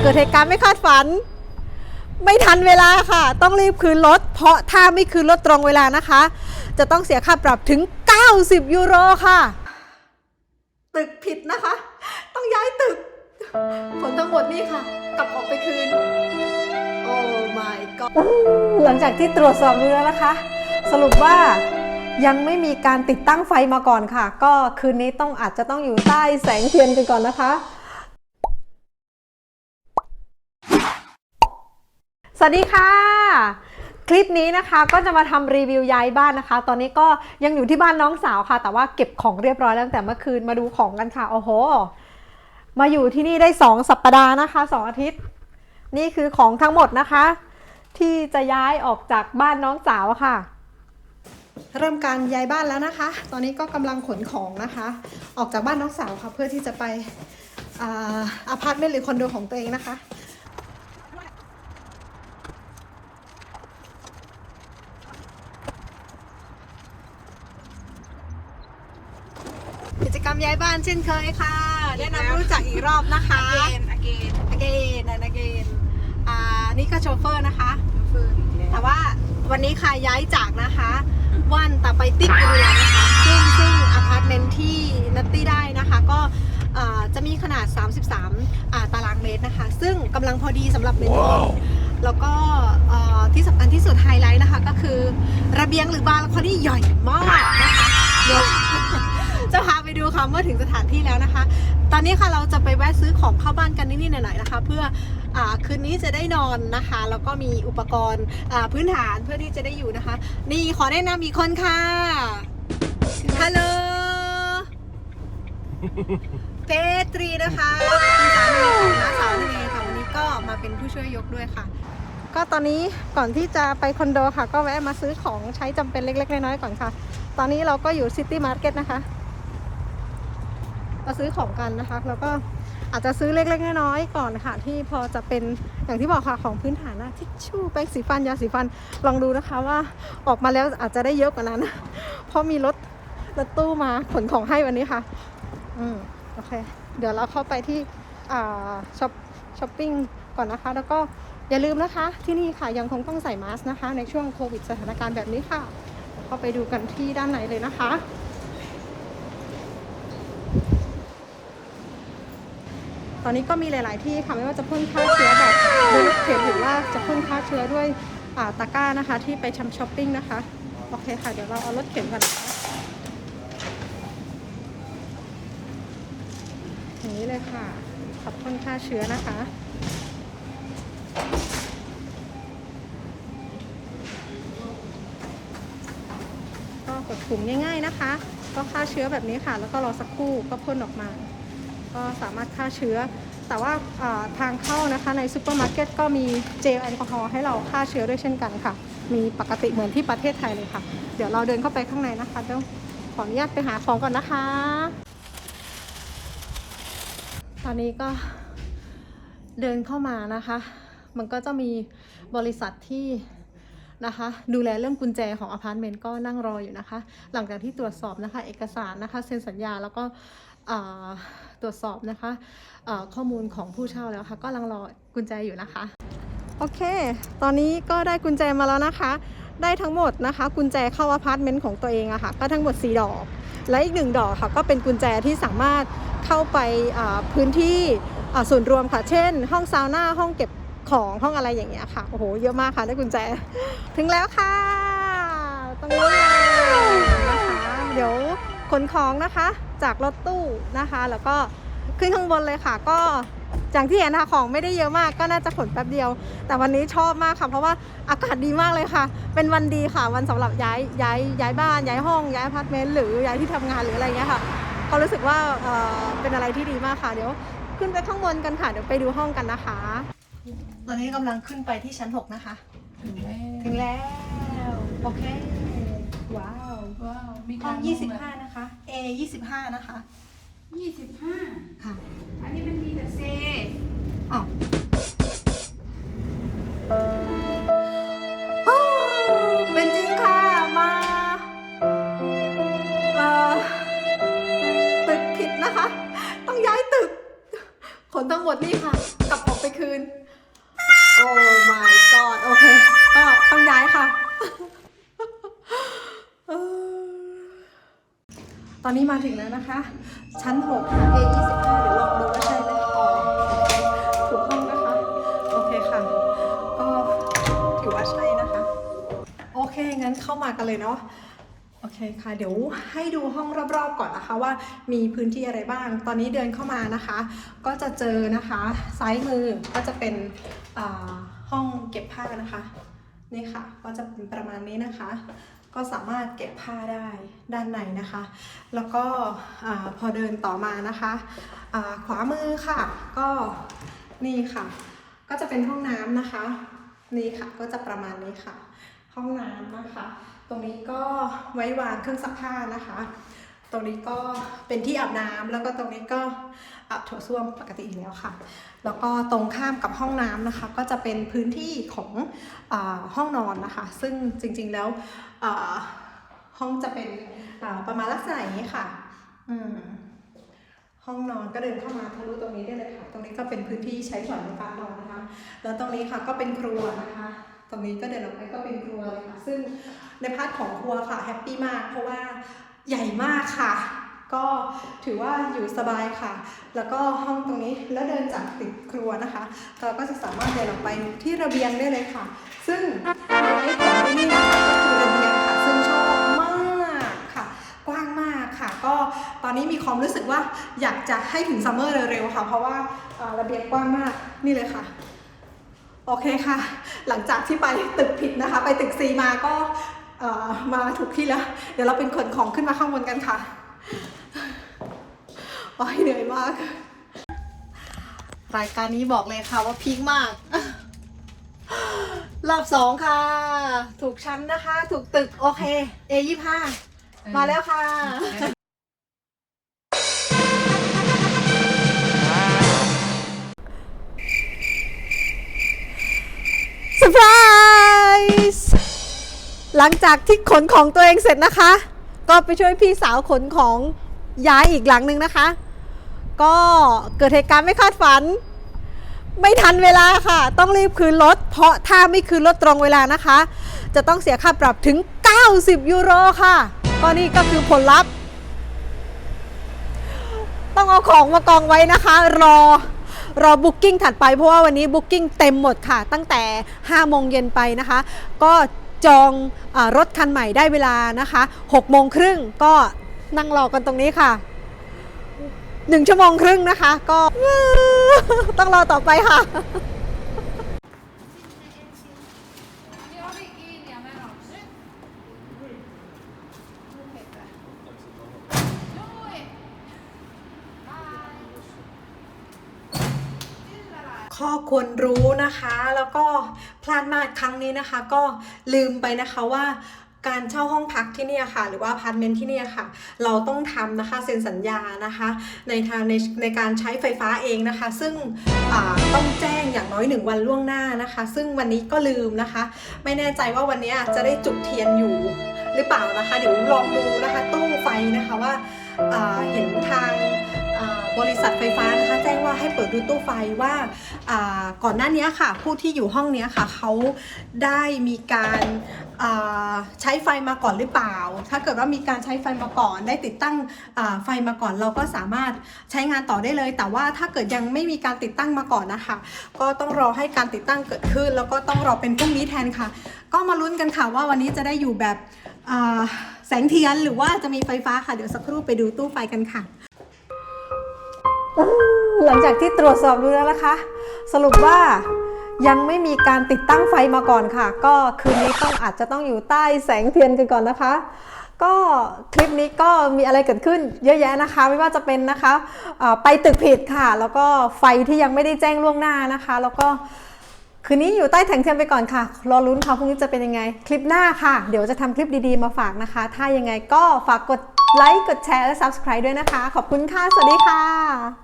เกิดเหตุการณ์ไม่คาดฝัน ไม่ทันเวลาค่ะ ต้องรีบคืนรถ เพราะถ้าไม่คืนรถตรงเวลานะคะ จะต้องเสียค่าปรับถึง 90 ยูโรค่ะ ตึกผิดนะคะ ต้องย้ายตึก ผลทั้งหมดนี่ค่ะ กลับออกไปคืน โอ้ my god หลังจากที่ตรวจสอบดูแล้วนะคะ สรุปว่ายังไม่มีการติดตั้งไฟมาก่อนค่ะ ก็คืนนี้ต้องอาจจะต้องอยู่ใต้แสงเทียนกันก่อนนะคะ วัสดีค่ะ คลิปนี้นะคะก็จะมาทำรีวิวย้ายบ้านนะคะ ตอนนี้ก็ยังอยู่ที่บ้านน้องสาวค่ะ แต่ว่าเก็บของเรียบร้อยแล้วตั้งแต่เมื่อคืนมาดูของกันค่ะโอ้โห มาอยู่ที่นี่ได้ 2 สัปดาห์นะคะ 2 อาทิตย์ นี่คือของทั้งหมดนะคะ ที่จะย้ายออกจากบ้านน้องสาวค่ะ เริ่มการย้ายบ้านแล้วนะคะ ตอนนี้ก็กำลังขนของนะคะ ออกจากบ้านน้องสาวค่ะเพื่อที่จะไปอาอพาร์ตเมนต์หรือคอนโดของตัวเองนะคะ กิจกรรม ย้ายบ้านเช่นเคยค่ะ แนะนำรู้จักอีกรอบนะคะ again again again and again อ่านี่ก็โชเฟอร์นะคะฟืนแต่ว่าวันนี้ค่ะย้ายจากนะคะ วันแต่ไปติ๊กอุดรนะคะ ซึ่งซึ่งอพาร์ตเมนต์ที่นัตตี้ได้นะคะ ก็อ่าจะมีขนาด 33อ่าตารางเมตรนะคะ ซึ่งกำลังพอดีสำหรับเมนทอนแล้วก็อ่าที่สำคัญที่สุดไฮไลท์นะคะ ก็คือระเบียงหรือบาร์คอนี่ใหญ่มากนะคะเดี๋ยว จะพาไปดูค่ะเมื่อถึงสถานที่แล้วนะคะ ตอนนี้ค่ะเราจะไปแวะซื้อของเข้าบ้านกันนิดๆหน่อยๆนะคะ เพื่ออาคืนนี้จะได้นอนนะคะ แล้วก็มีอุปกรณ์อ่าพื้นฐานเพื่อที่จะได้อยู่นะคะ นี่ขอแนะนำอีกคนค่ะฮัลโหลเพตรีนะคะคุณสามีของน้าสาวนั่นเองค่ะวันนี้ก็มาเป็นผู้ช่วยยกด้วยค่ะ ก็ตอนนี้ก่อนที่จะไปคอนโดค่ะ ก็แวะมาซื้อของใช้จำเป็นเล็ก ๆ น้อยๆก่อนค่ะ ตอนนี้เราก็อยู่ซิตี้มาร์เก็ตนะคะ มาซื้อของกันนะคะ แล้วก็อาจจะซื้อเล็กๆน้อยๆก่อนค่ะ ที่พอจะเป็นอย่างที่บอกค่ะของพื้นฐานนะทิชชู่แป้งสีฟันยาสีฟันลองดูนะคะว่าออกมาแล้วอาจจะได้เยอะกว่านั้น เพราะมีรถรถตู้มาขนของให้วันนี้ค่ะ อืมโอเค เดี๋ยวเราเข้าไปที่อ่าช้อปช้อปปิ้งก่อนนะคะ แล้วก็อย่าลืมนะคะที่นี่ค่ะยังคงต้องใส่มาสก์นะคะ ในช่วงโควิดสถานการณ์แบบนี้ค่ะ เข้าไปดูกันที่ด้านในเลยนะคะ ตอนนี้ก็มีหลาย ๆ ที่ค่ะไม่ว่าจะพ่นฆ่าเชื้อแบบด้วยรถเข็นหรือว่าจะพ่นฆ่าเชื้อด้วยาตะกร้านะคะ ที่ไปชำช้อปปิ้งนะคะ โอเคค่ะ เดี๋ยวเราเอารถเข็นก่อนนะคะอย่างนี้เลยค่ะขับพ่นฆ่าเชื้อนะคะก็กดปุ่มง่าย ๆ นะคะ ก็ฆ่าเชื้อแบบนี้ค่ะ แล้วก็รอสักครู่ก็พ่นออกมา ก็สามารถฆ่าเชื้อ แต่ว่าทางเข้านะคะในซูเปอร์มาร์เก็ตก็มีเจลแอลกอฮอล์ให้เราฆ่าเชื้อด้วยเช่นกันค่ะ มีปกติเหมือนที่ประเทศไทยเลยค่ะ เดี๋ยวเราเดินเข้าไปข้างในนะคะเดี๋ยวขออนุญาตไปหาของก่อนนะคะ ตอนนี้ก็เดินเข้ามานะคะ มันก็จะมีบริษัทที่ นะคะ ดูแลเรื่องกุญแจของอพาร์ตเมนต์ก็นั่งรออยู่นะคะ หลังจากที่ตรวจสอบนะคะ เอกสารนะคะ เซ็นสัญญาแล้วก็ตรวจสอบนะคะข้อมูลของผู้เช่าแล้วค่ะ ก็ลังรอกุญแจอยู่นะคะ โอเค ตอนนี้ก็ได้กุญแจมาแล้วนะคะ ได้ทั้งหมดนะคะ กุญแจเข้าอพาร์ตเมนต์ของตัวเองอะค่ะ ก็ทั้งหมด 4 ดอก และอีกหนึ่งดอกค่ะ ก็เป็นกุญแจที่สามารถเข้าไปพื้นที่ส่วนรวมค่ะ เช่น ห้องซาวน่า ห้องเก็บ ของห้องอะไรอย่างเงี้ยค่ะ โอ้โห เยอะมากค่ะได้กุญแจ ถึงแล้วค่ะตรงนี้เลยนะคะเดี๋ยวขนของนะคะ จากรถตู้นะคะ แล้วก็ขึ้นข้างบนเลยค่ะ ก็อย่างที่เห็นค่ะของไม่ได้เยอะมากก็น่าจะขนแป๊บเดียว แต่วันนี้ชอบมากค่ะ เพราะว่าอากาศดีมากเลยค่ะ เป็นวันดีค่ะ วันสำหรับย้ายย้ายย้ายบ้าน ย้ายห้อง ย้ายอพาร์ตเมนต์หรือย้ายที่ทำงานหรืออะไรเงี้ยค่ะก็รู้สึกว่าเออเป็นอะไรที่ดีมากค่ะเดี๋ยวขึ้นไปข้างบนกันค่ะ เดี๋ยวไปดูห้องกันนะคะ ตอนนี้กำลังขึ้นไปที่ชั้น 6 นะคะ ถึงแล้วถึงแล้ว โอเค ว้าว ว้าวมีห้องการ25 นะคะ A 25 นะคะ ยี่สิบห้าค่ะอันนี้เป็นมีแต่เซอ๋อโอ้เป็นจริงค่ะ มาเอ่อตึกผิดนะคะ ต้องย้ายตึกขนทั้งหมดนี่ค่ะ กลับออกไปคืน ตอนนี้มาถึงแล้วนะคะ ชั้น6ค่ะ A25 เดี๋ยวลองดูว่าใช่ไหมอ๋อถูกห้องนะคะ โอเคค่ะ ก็ถือว่าใช่นะคะ โอเค งั้นเข้ามากันเลยเนาะโอเคค่ะ เดี๋ยวให้ดูห้องรอบๆก่อนนะคะว่ามีพื้นที่อะไรบ้าง ตอนนี้เดินเข้ามานะคะ ก็จะเจอนะคะซ้ายมือก็จะเป็นห้องเก็บผ้านะคะนี่ค่ะ ก็จะเป็นประมาณนี้นะคะ ก็สามารถเก็บผ้าได้ด้านในนะคะ แล้วก็พอเดินต่อมานะคะขวามือค่ะ ก็นี่ค่ะ ก็จะเป็นห้องน้ำนะคะ นี่ค่ะก็จะประมาณนี้ค่ะ ห้องน้ำนะคะ ตรงนี้ก็ไว้วางเครื่องซักผ้านะคะ ตรงนี้ก็เป็นที่อาบน้ำแล้วก็ตรงนี้ก็ อาบโถส้วมปกติอยู่แล้วค่ะ แล้วก็ตรงข้ามกับห้องน้ำนะคะ ก็จะเป็นพื้นที่ของอห้องนอนนะคะ ซึ่งจริงๆแล้วห้องจะเป็นประมาณลักษณะอย่างนี้ค่ะห้องนอนก็เดินเข้ามาทะลุตรงนี้ได้เลยค่ะ ตรงนี้ก็เป็นพื้นที่ใช้สอยในการนอนนะคะ แล้วตรงนี้ค่ะก็เป็นครัวนะคะ ตรงนี้ก็เดินออกไปก็เป็นครัวเลยค่ะ ซึ่งในพาร์ทของครัวค่ะแฮปปี้มาก เพราะว่าใหญ่มากค่ะ ถือว่าอยู่สบายค่ะ แล้วก็ห้องตรงนี้แล้วเดินจากติดครัวนะคะ เราก็จะสามารถเดินออกไปที่ระเบียงได้เลยค่ะ ซึ่งไฮไลท์ของที่นี่นะคะก็คือระเบียงค่ะ ซึ่งชอบมากค่ะ กว้างมากค่ะ ก็ตอนนี้มีความรู้สึกว่าอยากจะให้ถึงซัมเมอร์เร็วๆค่ะ เพราะว่าระเบียงกว้างมากนี่เลยค่ะโอเคค่ะ หลังจากที่ไปตึกผิดนะคะ ไปตึกซีมาก็มาถูกที่แล้ว เดี๋ยวเราเป็นขนของขึ้นมาข้างบนกันค่ะ โอ้ยเหนื่อยมาก รายการนี้บอกเลยค่ะว่าพีคมาก รอบสองค่ะ ถูกชั้นนะคะ ถูกตึกโอเค A25 มาแล้วค่ะ เซอร์ไพรส์ หลังจากที่ขนของตัวเองเสร็จนะคะ ก็ไปช่วยพี่สาวขนของย้ายอีกหลังหนึ่งนะคะ ก็เกิดเหตุการณ์ไม่คาดฝัน ไม่ทันเวลาค่ะ ต้องรีบคืนรถ เพราะถ้าไม่คืนรถตรงเวลานะคะ จะต้องเสียค่าปรับถึง 90 ยูโรค่ะ ก็นี่ก็คือผลลัพธ์ ต้องเอาของมากองไว้นะคะ รอรอบุ๊กิ้งถัดไปเพราะว่าวันนี้บุ๊กิ้งเต็มหมดค่ะ ตั้งแต่ 5 โมงเย็นไปนะคะ ก็จองอรถคันใหม่ได้เวลานะคะ6โมงครึ่งก็นั่งรอกันตรงนี้ค่ะ 1ชั่วโมงครึ่งนะคะ ก็ต้องรอต่อไปค่ะ ข้อควรรู้นะคะ แล้วก็พลาดมากครั้งนี้นะคะ ก็ลืมไปนะคะว่า การเช่าห้องพักที่นี่ค่ะ หรือว่าพาร์ตเมนต์ที่นี่ค่ะ เราต้องทำนะคะเซ็นสัญญานะคะ ในทางในในการใช้ไฟฟ้าเองนะคะ ซึ่งต้องแจ้งอย่างน้อยหนึ่งวันล่วงหน้านะคะ ซึ่งวันนี้ก็ลืมนะคะ ไม่แน่ใจว่าวันนี้จะได้จุดเทียนอยู่หรือเปล่านะคะ เดี๋ยวลองดูนะคะตู้ไฟนะคะว่าาเห็นทาง บริษัทไฟฟ้านะคะแจ้งว่าให้เปิดดูตู้ไฟว่าก่อนหน้านี้ค่ะ ผู้ที่อยู่ห้องนี้ค่ะเขาได้มีการใช้ไฟมาก่อนหรือเปล่า ถ้าเกิดว่ามีการใช้ไฟมาก่อน ได้ติดตั้งไฟมาก่อนเราก็สามารถใช้งานต่อได้เลย แต่ว่าถ้าเกิดยังไม่มีการติดตั้งมาก่อนนะคะ ก็ต้องรอให้การติดตั้งเกิดขึ้น แล้วก็ต้องรอเป็นพรุ่งนี้แทนค่ะ ก็มาลุ้นกันค่ะว่าวันนี้จะได้อยู่แบบแสงเทียนหรือว่าจะมีไฟฟ้าค่ะ เดี๋ยวสักครู่ไปดูตู้ไฟกันค่ะ หลังจากที่ตรวจสอบดูแล้วนะคะ สรุปว่ายังไม่มีการติดตั้งไฟมาก่อนค่ะ ก็คืนนี้ต้องอาจจะต้องอยู่ใต้แสงเทียนกันก่อนนะคะ ก็คลิปนี้ก็มีอะไรเกิดขึ้นเยอะแยะนะคะ ไม่ว่าจะเป็นนะคะไปตึกผิดค่ะ แล้วก็ไฟที่ยังไม่ได้แจ้งล่วงหน้านะคะ แล้วก็คืนนี้อยู่ใต้แสงเทียนไปก่อนค่ะรอลุ้นค่ะพรุ่งนี้จะเป็นยังไงคลิปหน้าค่ะ เดี๋ยวจะทำคลิปดีๆมาฝากนะคะ ถ้ายังไงก็ฝากกดไลค์กดแชร์และ subscribe ด้วยนะคะ ขอบคุณค่ะ สวัสดีค่ะ